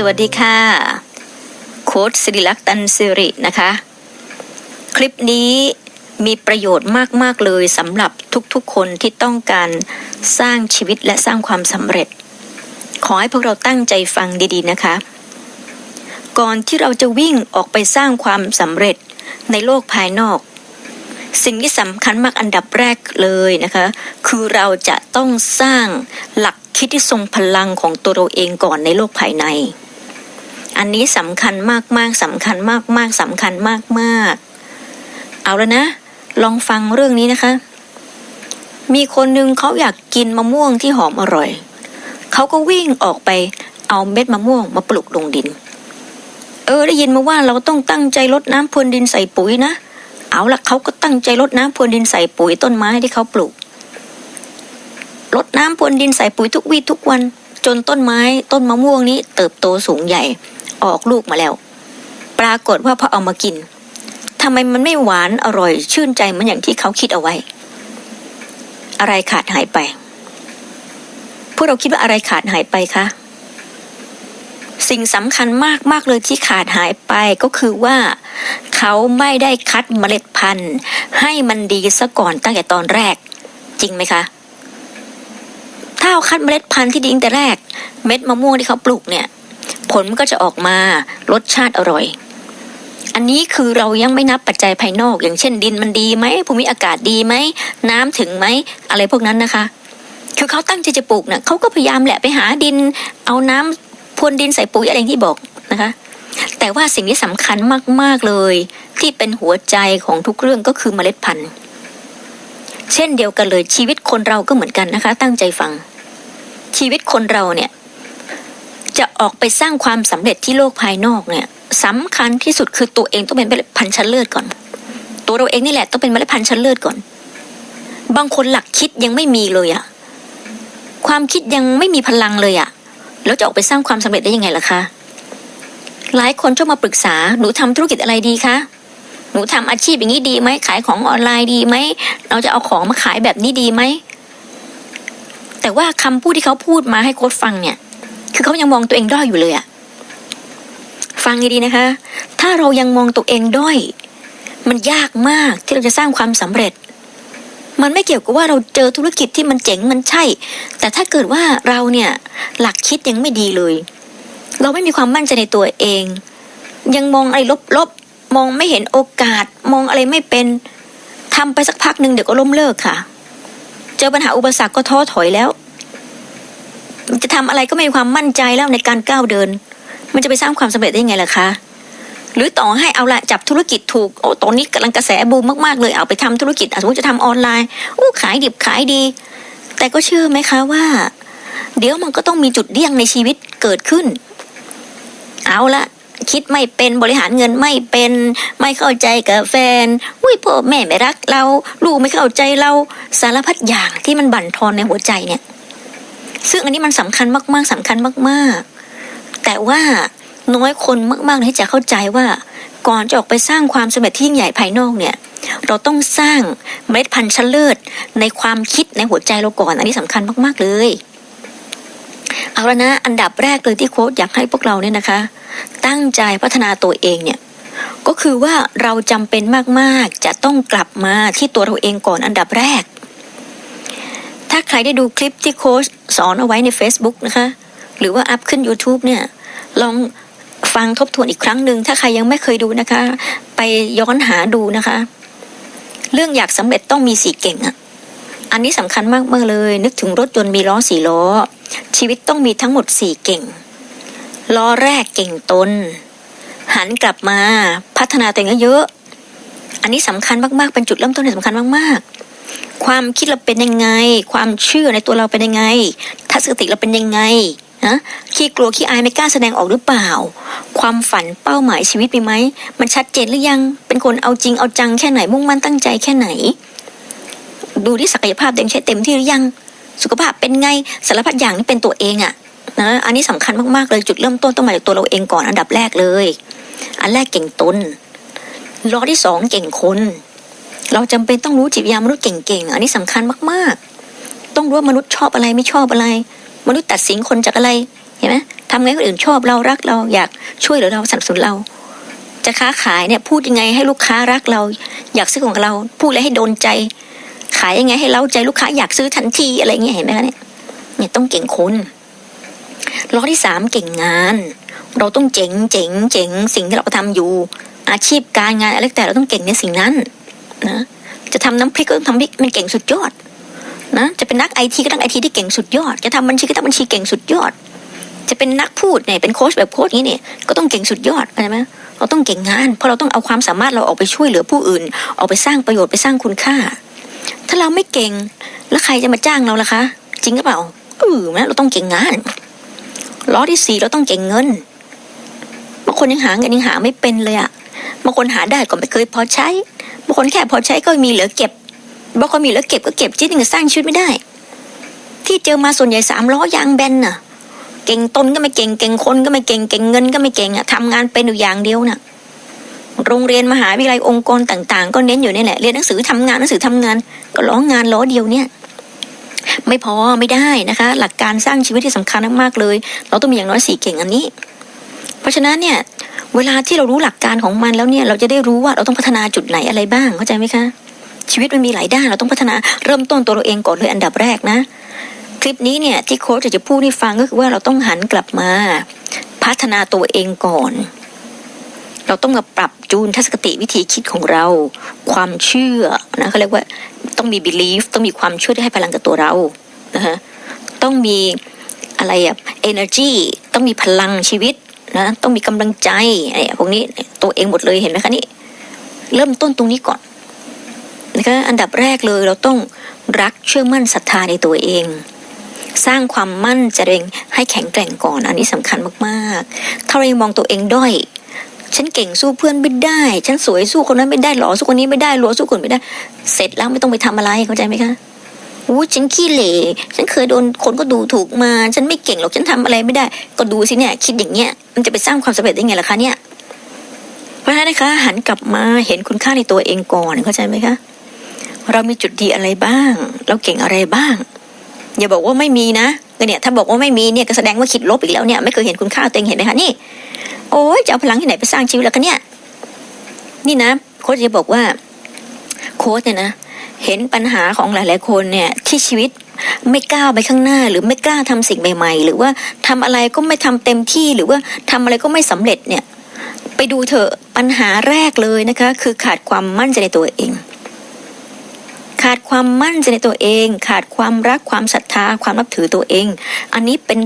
สวัสดีค่ะ โค้ดสิริลักษณ์ตันสิรินะคะ คลิปนี้มีประโยชน์มาก ๆ เลยสำหรับทุกๆ คนที่ต้องการสร้างชีวิตและสร้างความสำเร็จ ขอให้พวกเราตั้งใจฟังดีๆนะคะ ก่อนที่เราจะวิ่งออกไปสร้างความสำเร็จในโลกภายนอก สิ่งที่สำคัญมากอันดับแรกเลยนะคะ คือเราจะต้องสร้างหลักคิดที่ทรงพลังของตัวเราเองก่อนในโลกภายใน อันนี้สำคัญมากๆสำคัญมากๆสำคัญมากๆ เอาแล้วนะ ลองฟังเรื่องนี้นะคะ มีคนหนึ่งเขาอยากกินมะม่วงที่หอมอร่อย เขาก็วิ่งออกไปเอาเม็ดมะม่วงมาปลูกลงดิน เออได้ยินมาว่าเราต้องตั้งใจรดน้ำพรวนดินใส่ปุ๋ยนะ เอาละเขาก็ตั้งใจรดน้ำพรวนดินใส่ปุ๋ยต้นไม้ที่เขาปลูกรดน้ำพรวนดินใส่ปุ๋ยทุกวี่ทุกวัน จนต้นไม้ต้นมะม่วงนี้เติบโตสูงใหญ่ ออกลูกมาแล้ว ปรากฏว่าพอเอามากินทำไมมันไม่หวานอร่อยชื่นใจเหมือนอย่างที่เขาคิดเอาไว้ อะไรขาดหายไป พวกเราคิดว่าอะไรขาดหายไปคะสิ่งสำคัญมากมากเลยที่ขาดหายไปก็คือว่า เขาไม่ได้คัดเมล็ดพันธุ์ ให้มันดีซะก่อนตั้งแต่ตอนแรก จริงไหมคะ ถ้าเอาคัดเมล็ดพันธุ์ที่ดีตั้งแต่แรก เม็ดมะม่วงที่เขาปลูกเนี่ย ผลมันก็จะออกมารสชาติอร่อย อันนี้คือเรายังไม่นับปัจจัยภายนอก อย่างเช่น ดินมันดีไหมภูมิอากาศดีไหมน้ำถึงไหมอะไรพวกนั้นนะคะ คือเขาตั้งใจจะปลูกเนี่ยเขาก็พยายามแหละไปหาดิน เอาน้ำพรวนดินใส่ปุ๋ยอะไรที่บอกนะคะ แต่ว่าสิ่งที่สำคัญมากๆเลย ที่เป็นหัวใจของทุกเรื่องก็คือเมล็ดพันธุ์เช่นเดียวกันเลยชีวิตคนเราก็เหมือนกันนะคะ ตั้งใจฟัง ชีวิตคนเราเนี่ย จะออกไปสร้างความสำเร็จที่โลกภายนอกเนี่ยสำคัญที่สุดคือตัวเองต้องเป็นเมล็ดพันธุ์ชั้นเลิศก่อน ตัวเราเองนี่แหละต้องเป็นเมล็ดพันธุ์ชั้นเลิศก่อน บางคนหลักคิดยังไม่มีเลยอะความคิดยังไม่มีพลังเลยอะแล้วจะออกไปสร้างความสำเร็จได้ยังไงล่ะคะหลายคนชอบมาปรึกษาหนูทำธุรกิจอะไรดีคะหนูทำอาชีพอย่างนี้ดีไหมขายของออนไลน์ดีไหมเราจะเอาของมาขายแบบนี้ดีไหมแต่ว่าคำพูดที่เขาพูดมาให้โค้ดฟังเนี่ย คือเขายังมองตัวเองด้อยอยู่เลยอะฟังดีๆนะคะ ถ้าเรายังมองตัวเองด้อย มันยากมากที่เราจะสร้างความสำเร็จ มันไม่เกี่ยวกับว่าเราเจอธุรกิจที่มันเจ๋งมันใช่ แต่ถ้าเกิดว่าเราเนี่ยหลักคิดยังไม่ดีเลย เราไม่มีความมั่นใจในตัวเอง ยังมองอะไรลบๆ มองไม่เห็นโอกาส มองอะไรไม่เป็นทำไปสักพักหนึ่งเดี๋ยวก็ล้มเลิกค่ะ เจอปัญหาอุปสรรคก็ท้อถอยแล้ว ทำอะไรก็ไม่มีความมั่นใจแล้วในการก้าวเดิน มันจะไปสร้างความสำเร็จได้ยังไงล่ะคะหรือต่อให้เอาละจับธุรกิจถูกโอ้ตอนนี้กำลังกระแสบูมมากๆเลยเอาไปทำธุรกิจสมมติจะทำออนไลน์อู้ขายดิบขายดี แต่ก็เชื่อไหมคะว่า เดี๋ยวมันก็ต้องมีจุดเดี่ยงในชีวิตเกิดขึ้น เอาละคิดไม่เป็นบริหารเงินไม่เป็นไม่เข้าใจกับแฟนอุ้ยพ่อแม่ไม่รักเรา ลูกไม่เข้าใจเราสารพัดอย่างที่มันบั่นทอนในหัวใจเนี่ย ซึ่งอันนี้มันสำคัญมาก ๆสำคัญมาก ๆ แต่ว่าน้อยคนมากๆที่จะเข้าใจว่าก่อนจะออกไปสร้างความสำเร็จที่ยิ่งใหญ่ภายนอกเนี่ย เราต้องสร้างเมล็ดพันธุ์ชั้นเลิศในความคิดในหัวใจเราก่อน อันนี้สำคัญมาก ๆ เลยเอาละนะอันดับแรกเลยที่โค้ชอยากให้พวกเราเนี่ยนะคะ ตั้งใจพัฒนาตัวเองเนี่ยก็คือว่าเราจำเป็นมากๆ จะต้องกลับมาที่ตัวเราเองก่อนอันดับแรก ถ้าใครได้ดูคลิปที่โค้ชสอนเอาไว้ใน Facebook นะคะ หรือว่าอัพขึ้น YouTube เนี่ย ลองฟังทบทวนอีกครั้งหนึ่ง ถ้าใครยังไม่เคยดูนะคะ ไปย้อนหาดูนะคะ เรื่องอยากสำเร็จต้องมีสี่เก่งอะอันนี้สำคัญมากเมื่อเลย นึกถึงรถยนต์มีล้อสี่ล้อ ชีวิตต้องมีทั้งหมดสี่เก่ง ล้อแรกเก่งตน หันกลับมาพัฒนาตัวเองเยอะ อันนี้สำคัญมากๆ เป็นจุดเริ่มต้นที่สำคัญมากๆ ความคิดเราเป็นยังไง ความเชื่อในตัวเราเป็นยังไง ทัศนคติเราเป็นยังไงนะขี้กลัวขี้อายไม่กล้าแสดงออกหรือเปล่า ความฝันเป้าหมายชีวิตมีไหม มันชัดเจนหรือยัง เป็นคนเอาจริงเอาจังแค่ไหน มุ่งมั่นตั้งใจแค่ไหน ดูที่ศักยภาพตัวเองใช้เต็มที่หรือยัง สุขภาพเป็นไง สารพัดอย่างนี่เป็นตัวเองอะนะ อันนี้สำคัญมากๆเลย จุดเริ่มต้นต้องมาจากตัวเราเองก่อนอันดับแรกเลย อันแรกเก่งตนล้อที่สองเก่งคน เราจำเป็นต้องรู้จิตวิญญาณมนุษย์เก่งๆ อันนี้สำคัญมากๆ ต้องรู้ว่ามนุษย์ชอบอะไรไม่ชอบอะไร มนุษย์ตัดสินคนจากอะไรเห็นไหมทำไงคนอื่นชอบเรารักเราอยากช่วยเหลือเราสนับสนุนเรา จะค้าขายเนี่ยพูดยังไงให้ลูกค้ารักเรา อยากซื้อของเรา พูดอะไรให้โดนใจ ขายยังไงให้เล้าใจลูกค้าอยากซื้อทันทีอะไรเงี้ยเห็นไหมคะเนี่ยเนี่ยต้องเก่งคนล้อที่สามเก่งงาน เราต้องเจ๋งเจ๋งเจ๋งสิ่งที่เราทำอยู่ อาชีพการงานอะไรแต่เราต้องเก่งในสิ่งนั้น นะ จะทำน้ำพริกก็ต้องทำพริกมันเก่งสุดยอด นะ จะเป็นนักไอทีก็ต้องไอทีที่เก่งสุดยอด จะทำบัญชีก็ต้องบัญชีเก่งสุดยอด จะเป็นนักพูดเนี่ยเป็นโค้ชแบบโค้ชนี้เนี่ยก็ต้องเก่งสุดยอดเข้าใจไหมเราต้องเก่งงาน เพราะเราต้องเอาความสามารถเราออกไปช่วยเหลือผู้อื่น ออกไปสร้างประโยชน์ไปสร้างคุณค่า ถ้าเราไม่เก่งแล้วใครจะมาจ้างเราล่ะคะ จริงหรือเปล่าเออนะเราต้องเก่งงานล้อที่สี่เราต้องเก่งเงินบางคนยังหาเงินยังหาไม่เป็นเลยอะบางคนหาได้ก็ไม่เคยพอใช้ บางคนแค่พอใช้ก็มีเหลือเก็บบางคนมีเหลือเก็บก็เก็บจิ้นสร้างชีวิตไม่ได้ ที่เจอมาส่วนใหญ่สามล้อยางแบนน่ะ เก่งตนก็ไม่เก่งเก่งคนก็ไม่เก่งเก่งเงินก็ไม่เก่งอะทำงานเป็นอยู่อย่างเดียวน่ะ โรงเรียนมหาวิทยาลัยองค์กรต่าง ๆ ก็เน้นอยู่นี่แหละเรียนหนังสือทำงานหนังสือทำงาน ก็ล้องานล้อเดียวเนี่ยไม่พอไม่ได้นะคะ หลักการสร้างชีวิตที่สำคัญมากๆเลย เราต้องมีอย่างน้อยสี่เก่งอันนี้ เพราะฉะนั้นเนี่ย เวลาที่เรารู้หลักการของมันแล้วเนี่ย เราจะได้รู้ว่าเราต้องพัฒนาจุดไหนอะไรบ้างเข้าใจไหมคะ ชีวิตมันมีหลายด้านเราต้องพัฒนาเริ่มต้นตัวเราเองก่อนเลยอันดับแรกนะ คลิปนี้เนี่ยที่โค้ชจะพูดให้ฟังก็คือว่าเราต้องหันกลับมา พัฒนาตัวเองก่อน เราต้องมาปรับจูนทัศนคติวิธีคิดของเรา ความเชื่อนะเขาเรียกว่าต้องมี belief ต้องมีความเชื่อที่ให้พลังกับตัวเรานะคะต้องมีอะไรอะ energy ต้องมีพลังชีวิต นะ ต้องมีกำลังใจไอ้พวกนี้ตัวเองหมดเลยเห็นไหมคะนี่เริ่มต้นตรงนี้ก่อนนะคะอันดับแรกเลยเราต้องรักเชื่อมั่นศรัทธาในตัวเอง สร้างความมั่นใจเองให้แข็งแกร่งก่อน อันนี้สำคัญมากๆ ถ้าเรายังมองตัวเองด้อยฉันเก่งสู้เพื่อนไม่ได้ ฉันสวยสู้คนนั้นไม่ได้หล่อสู้คนนี้ไม่ได้รวยสู้คนไม่ได้ เสร็จแล้วไม่ต้องไปทำอะไรเข้าใจไหมคะ อู้ฉันขี้เหร่ฉันเคยโดนคนก็ดูถูกมา ฉันไม่เก่งหรอกฉันทำอะไรไม่ได้ ก็ดูสิเนี่ย คิดอย่างเงี้ยมันจะไปสร้างความสำเร็จได้ไงล่ะคะเนี่ยเพราะฉะนั้นนะคะหันกลับมาเห็นคุณค่าในตัวเองก่อนเข้าใจไหมคะ เรามีจุดดีอะไรบ้าง เราเก่งอะไรบ้าง อย่าบอกว่าไม่มีนะก็เนี่ยถ้าบอกว่าไม่มีเนี่ยก็แสดงว่าคิดลบอีกแล้วเนี่ยไม่เคยเห็นคุณค่าตัวเองเห็นไหมคะนี่ โอ้ยจะเอาพลังที่ไหนไปสร้างชีวิตแล้วกันเนี่ย นี่นะโค้ชจะบอกว่า โค้ชเนี่ยนะ เห็นปัญหาของหลาย ๆ คนเนี่ยที่ชีวิตไม่กล้าไปข้างหน้า หรือไม่กล้าทำสิ่งใหม่ ๆ หรือว่าทำอะไรก็ไม่ทำเต็มที่หรือว่าทำอะไรก็ไม่สำเร็จเนี่ยไปดูเถอะปัญหาแรกเลยนะคะ คือขาดความมั่นใจในตัวเอง ขาดความมั่นใจในตัวเอง ขาดความรักความศรัทธาความนับถือตัวเอง อันนี้เป็น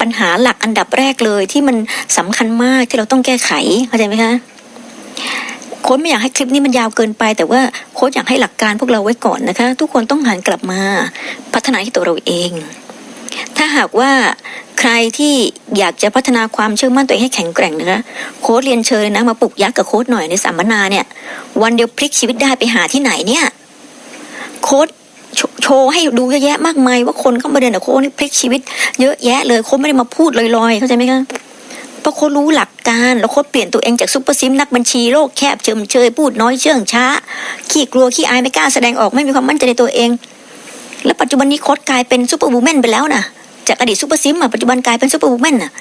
ปัญหาหลักอันดับแรกเลยที่มันสำคัญมากที่เราต้องแก้ไขเข้าใจไหมคะ โค้ชไม่อยากให้คลิปนี้มันยาวเกินไป แต่ว่าโค้ชอยากให้หลักการพวกเราไว้ก่อนนะคะ ทุกคนต้องหันกลับมาพัฒนาที่ตัวเราเอง ถ้าหากว่าใครที่อยากจะพัฒนาความเชื่อมั่นตัวเองให้แข็งแกร่งนะคะโค้ชเรียนเชิญนะมาปลุกยักษ์กับโค้ชหน่อยในสัมมนาเนี่ย วันเดียวพลิกชีวิตได้ไปหาที่ไหนเนี่ยโค้ดโชโชว์ให้ดูเยอะแยะมากมายว่าคนเข้ามาเรียนกับโค้ดนี่พลิกชีวิต เยอะแยะเลยโค้ดไม่ได้มาพูดลอยๆเข้าใจไหมคะ เพราะโค้ดรู้หลักการ แล้วโค้ดเปลี่ยนตัวเองจากซุปเปอร์ซิมนักบัญชีโลกแคบเฉมเชยพูดน้อยเชื่องช้า ขี้กลัวขี้อายไม่กล้าแสดงออกไม่มีความมั่นใจในตัวเอง แล้วปัจจุบันนี้โค้ดกลายเป็นซุปเปอร์วูแมนไปแล้วนะจากอดีตซุปเปอร์ซิมอะปัจจุบันกลายเป็นซุปเปอร์วูแมนน่ะ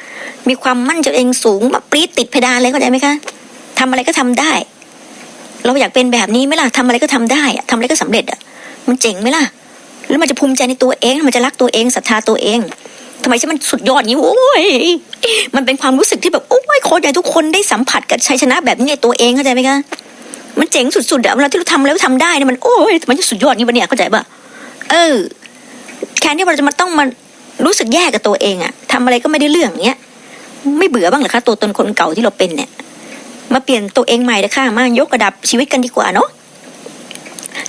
มีความมั่นใจตัวเองสูงแบบปรี๊ดติดเพดานเลยเข้าใจไหมคะทำอะไรก็ทำได้ เราอยากเป็นแบบนี้ไหมล่ะทำอะไรก็ทำได้อะทำอะไรก็สำเร็จอะมันเจ๋งไหมล่ะ แล้วมันจะภูมิใจในตัวเอง มันจะรักตัวเองศรัทธาตัวเอง ทำไมฉันมันสุดยอดอย่างนี้โอ้ยมันเป็นความรู้สึกที่แบบโอ้ยโค้ชให้ทุกคนได้สัมผัสกับชัยชนะแบบนี้ในตัวเองเข้าใจไหมคะมันเจ๋งสุดๆอะเวลาที่เราทำแล้วทำได้เนี่ยมันโอ้ยมันจะสุดยอดอย่างนี้ปะเนี่ยเข้าใจปะเออแค่นี้เราจะมาต้องมารู้สึกแย่กับตัวเองอะทำอะไรก็ไม่ได้เรื่องเนี้ยไม่เบื่อบ้างเหรอคะตัวตนคนเก่าที่เราเป็นเนี่ย มาเปลี่ยนตัวเองใหม่เลยค่ะมายกระดับชีวิตกันดีกว่าเนาะ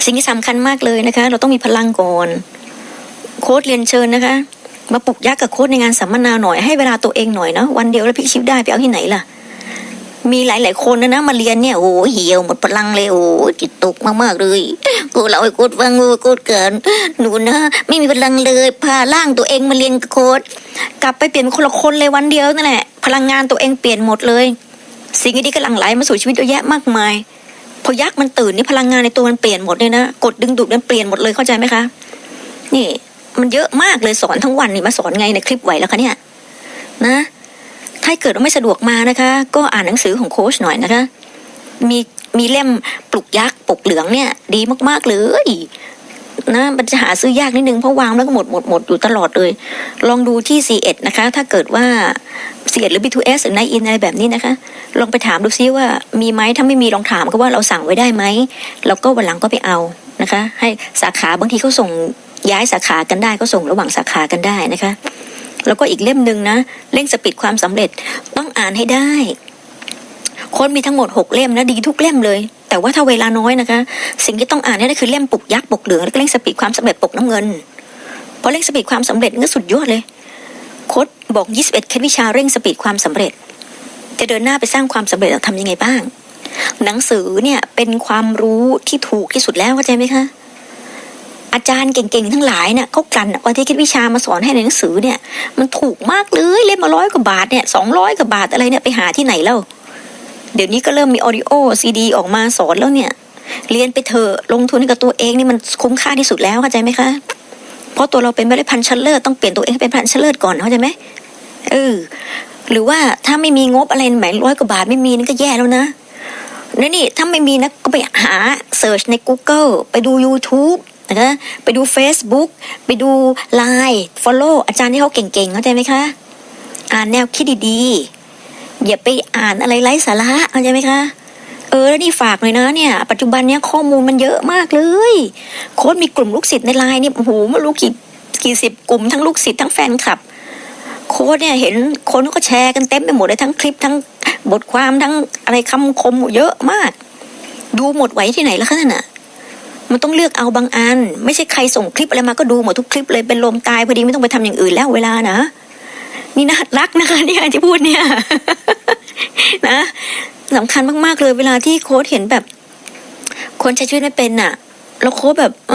สิ่งที่สำคัญมากเลยนะคะ เราต้องมีพลังก่อน โค้ดเรียนเชิญนะคะ มาปลุกยักษ์กับโค้ดในงานสัมมนาหน่อยให้เวลาตัวเองหน่อยเนาะวันเดียวแล้วพิชิตได้ไปเอาที่ไหนล่ะ มีหลาย ๆ คนนะนะมาเรียนเนี่ยโอ้โหเหี่ยวหมดพลังเลยโอ้โหจิตตกมากๆเลยกูเล่าให้โค้ดฟังกูโค้ดเกินหนูนะไม่มีพลังเลยพาร่างตัวเองมาเรียนกับโค้ดกลับไปเปลี่ยนเป็นคนละคนเลยวันเดียวนั่นแหละพลังงานตัวเองเปลี่ยนหมดเลย สิ่งที่กำลังไหลมาสู่ชีวิตเยอะแยะมากมายพอยักษ์มันตื่นนี่พลังงานในตัวมันเปลี่ยนหมดเลยนะกดดึงดูดมันเปลี่ยนหมดเลยเข้าใจไหมคะ นี่ มันเยอะมากเลยสอนทั้งวันนี่มาสอนไงในคลิปไหวแล้วคะเนี่ยนะ ถ้าเกิดว่าไม่สะดวกมานะคะ ก็อ่านหนังสือของโค้ชหน่อยนะคะ มีมีเล่มปลุกยักษ์ปลุกเหลืองเนี่ย ดีมากๆเลยนะมันจะหาซื้อยากนิดนึงเพราะวางแล้วก็หมดหมดหมดอยู่ตลอดเลย ลองดูที่ C1 นะคะ ถ้าเกิดว่า C1 หรือ B2S หรือ Night In อะไรแบบนี้นะคะ ลองไปถามดูซิว่ามีไหมถ้าไม่มีลองถามก็ว่าเราสั่งไว้ได้ไหมแล้วก็วันหลังก็ไปเอานะคะ ให้สาขาบางทีเขาส่ง ย้ายสาขากันได้ก็ส่งระหว่างสาขากันได้นะคะ แล้วก็อีกเล่มหนึ่งนะเร่งสปีดความสำเร็จต้องอ่านให้ได้คนมีทั้งหมดหกเล่มนะดีทุกเล่มเลย แต่ว่าถ้าเวลาน้อยนะคะ สิ่งที่ต้องอ่านนี่คือเล่มปุกยักษ์ปุกเหลืองแล้วก็เร่งสปีดความสำเร็จปกน้ำเงินเพราะเร่งสปีดความสำเร็จนี่ก็สุดยอดเลยโค้ดบอก 21เคล็ดวิชาเร่งสปีดความสำเร็จจะเดินหน้าไปสร้างความสำเร็จเราทำยังไงบ้าง หนังสือเนี่ยเป็นความรู้ที่ถูกที่สุดแล้วเข้าใจไหมคะ อาจารย์เก่งๆทั้งหลายเนี่ยเขากันเอาที่คิดวิชามาสอนให้ในหนังสือเนี่ย มันถูกมากเลยเล่มมาร้อยกว่าบาทเนี่ยสองร้อยกว่าบาทอะไรเนี่ยไปหาที่ไหนแล้วเดี๋ยวนี้ก็เริ่มมีออดิโอซีดีออกมาสอนแล้วเนี่ย เรียนไปเถอะลงทุนกับตัวเองนี่มันคุ้มค่าที่สุดแล้วเข้าใจไหมคะเพราะตัวเราเป็นไม่ได้พันชั้นเลิศต้องเปลี่ยนตัวเองให้เป็นพันชั้นเลิศก่อนเข้าใจไหมเออหรือว่าถ้าไม่มีงบอะไรหมายร้อยกว่าบาทไม่มีนี่ก็แย่แล้วนะนี่นี่ถ้าไม่มีนะก็ไปหาเสิร์ชใน Google ไปดู YouTube นะคะ ไปดู Facebook ไปดู Line Follow อาจารย์ที่เขาเก่งๆเข้าใจไหมคะ อ่านแนวคิดดีๆ อย่าไปอ่านอะไรไร้สาระเข้าใจไหมคะ เออแล้วนี่ฝากเลยนะเนี่ย ปัจจุบันเนี้ยข้อมูลมันเยอะมากเลยโค้ดมีกลุ่มลูกศิษย์ในไลน์นี่โอ้โหไม่รู้กี่กี่สิบกลุ่มทั้งลูกศิษย์ทั้งแฟนคลับ โค้ดเนี่ยเห็นคนก็แชร์กันเต็มไปหมดเลยทั้งคลิปทั้งบทความทั้งอะไรคำคมเยอะมาก ดูหมดไหวที่ไหนแล้วคะนั่นน่ะ มันต้องเลือกเอาบางอัน ไม่ใช่ใครส่งคลิปอะไรมาก็ดูหมดทุกคลิปเลยเป็นลมตายพอดีไม่ต้องไปทำอย่างอื่นแล้วเวลานะ นี่นะรักนะคะเนี่ยที่พูดเนี่ย นะสำคัญมากๆเลย เวลาที่โค้ดเห็นแบบ คนใช้ชีวิตไม่เป็นน่ะแล้วโค้ดแบบอ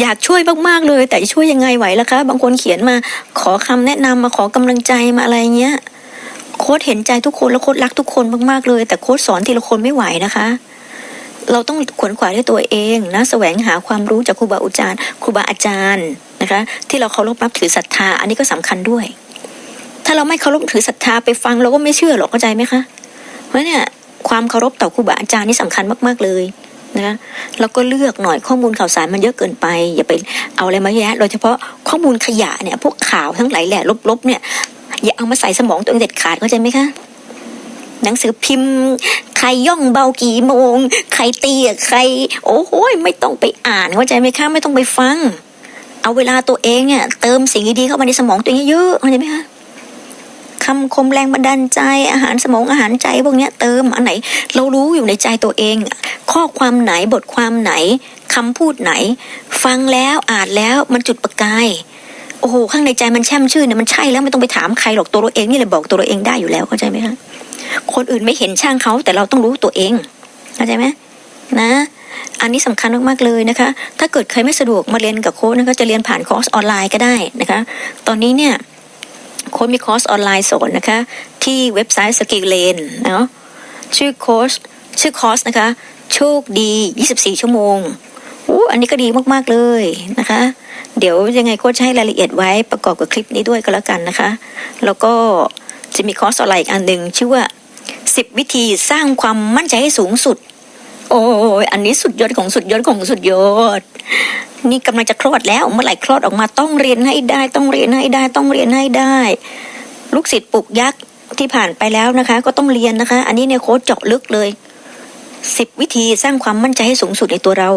อยากช่วยมากๆเลย แต่ช่วยยังไงไหวล่ะคะ บางคนเขียนมา ขอคำแนะนำมาขอกำลังใจมาอะไรเงี้ย โค้ดเห็นใจทุกคนแล้วโค้ดรักทุกคนมากๆเลย แต่โค้ดสอนทีละคนไม่ไหวนะคะ เราต้องขวนขวายด้วยตัวเองนะแสวงหาความรู้จากครูบาอาจารย์ครูบาอาจารย์นะคะ ที่เราเคารพนับถือศรัทธา อันนี้ก็สำคัญด้วย ถ้าเราไม่เคารพถือศรัทธาไปฟังเราก็ไม่เชื่อหรอกเข้าใจไหมคะเพราะเนี่ยความเคารพต่อครูบาอาจารย์นี่สำคัญมากๆเลยนะคะแล้วก็เลือกหน่อยข้อมูลข่าวสารมันเยอะเกินไป อย่าไปเอาอะไรมาแยะโดยเฉพาะข้อมูลขยะเนี่ยพวกข่าวทั้งหลายแหล่ลบๆเนี่ยอย่าเอามาใส่สมองตัวเองเด็ดขาดเข้าใจไหมคะ หนังสือพิมพ์ ใครย่องเบากี่โมง ใครตีใคร โอ้โหไม่ต้องไปอ่านเข้าใจไหมคะไม่ต้องไปฟัง เอาเวลาตัวเองเนี่ยเติมสิ่งดีๆเข้ามาในสมองตัวเองเยอะเข้าใจไหมคะคำคมแรงบันดาลใจอาหารสมองอาหารใจพวกเนี้ยเติมอันไหน เรารู้อยู่ในใจตัวเอง ข้อความไหนบทความไหนคำพูดไหน ฟังแล้วอ่านแล้วมันจุดประกายโอ้โหข้างในใจมันแช่มชื่นเนี่ยมันใช่แล้วไม่ต้องไปถามใครหรอกตัวเราเองนี่เลยบอกตัวเราเองได้อยู่แล้วเข้าใจไหมคะ คนอื่นไม่เห็นช่างเขาแต่เราต้องรู้ตัวเองเข้าใจไหมนะ อันนี้สำคัญมากๆเลยนะคะ ถ้าเกิดใครไม่สะดวกมาเรียนกับโค้ชนะคะจะเรียนผ่านคอร์สออนไลน์ก็ได้นะคะ ตอนนี้เนี่ยโค้ชมีคอร์สออนไลน์สอนนะคะ ที่เว็บไซต์สกิลเลนเนาะชื่อโค้ชชื่อคอร์สนะคะ โชคดี 24 ชั่วโมงอู้อันนี้ก็ดีมากๆเลยนะคะ เดี๋ยวยังไงโค้ชจะให้รายละเอียดไว้ประกอบกับคลิปนี้ด้วยก็แล้วกันนะคะ แล้วก็จะมีคอร์สออนไลน์อีกอันหนึ่งชื่อว่า 10 วิธีสร้างความมั่นใจให้สูงสุด โอ้ยอันนี้สุดยอดของสุดยอดของสุดยอด นี่กำลังจะคลอดแล้วเมื่อไหร่คลอดออกมาต้องเรียนให้ได้ ต้องเรียนให้ได้ ต้องเรียนให้ได้ ลูกศิษย์ปลุกยักษ์ที่ผ่านไปแล้วนะคะ ก็ต้องเรียนนะคะ อันนี้เนี่ยโค้ชเจาะลึกเลยสิบวิธีสร้างความมั่นใจให้สูงสุดในตัวเรา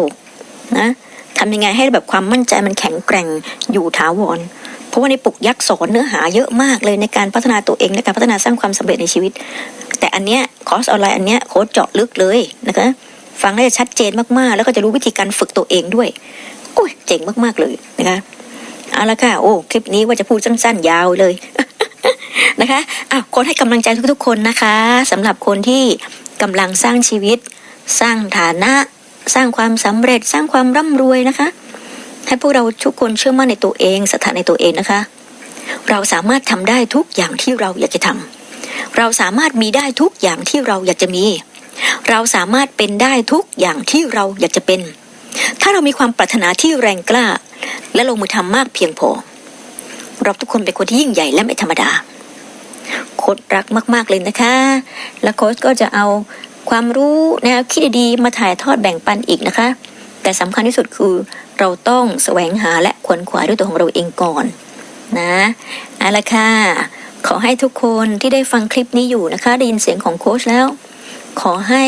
นะทำยังไงให้แบบความมั่นใจมันแข็งแกร่งอยู่ถาวร เพราะว่าในปลุกยักษ์สอนเนื้อหาเยอะมากเลยในการพัฒนาตัวเองในการพัฒนาสร้างความสำเร็จในชีวิต แต่อันเนี้ยคอร์สออนไลน์อันเนี้ยโค้ชเจาะลึกเลยนะคะฟังได้ชัดเจนมากๆ แล้วก็จะรู้วิธีการฝึกตัวเองด้วยโอ้ยเจ๋งมากๆเลยนะคะเอาละค่ะโอ้คลิปนี้ว่าจะพูดสั้นๆ ยาวเลยนะคะอะคนให้กำลังใจทุกๆ คนนะคะสำหรับคนที่กำลังสร้างชีวิต สร้างฐานะ สร้างความสำเร็จ สร้างความร่ำรวยนะคะ ให้พวกเราทุกคนเชื่อมั่นในตัวเองสถานในตัวเองนะคะ เราสามารถทำได้ทุกอย่างที่เราอยากจะทำเราสามารถมีได้ทุกอย่างที่เราอยากจะมี เราสามารถเป็นได้ทุกอย่างที่เราอยากจะเป็น ถ้าเรามีความปรารถนาที่แรงกล้า และลงมือทำมากเพียงพอ เราทุกคนเป็นคนที่ยิ่งใหญ่และไม่ธรรมดาโค้ดรักมาก ๆ เลยนะคะ และโค้ชก็จะเอาความรู้แนวคิดดีๆมาถ่ายทอดแบ่งปันอีกนะคะ แต่สำคัญที่สุดคือเราต้องแสวงหาและขวนขวายด้วยตัวของเราเองก่อนนะเอาละค่ะ ขอให้ทุกคนที่ได้ฟังคลิปนี้อยู่นะคะ ได้ยินเสียงของโค้ชแล้ว ขอให้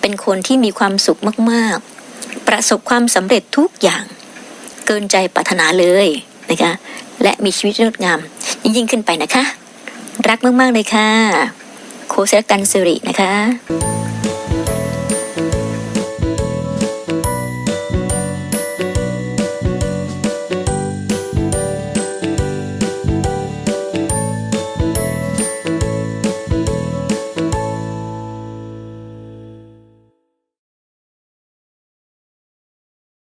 เป็นคนที่มีความสุขมาก ๆ ประสบความสำเร็จทุกอย่าง เกินใจปรารถนาเลยนะคะ และมีชีวิตงดงาม ยิ่งขึ้นไปนะคะ รักมาก ๆ เลยค่ะ โค้ชรักกันสิรินะคะ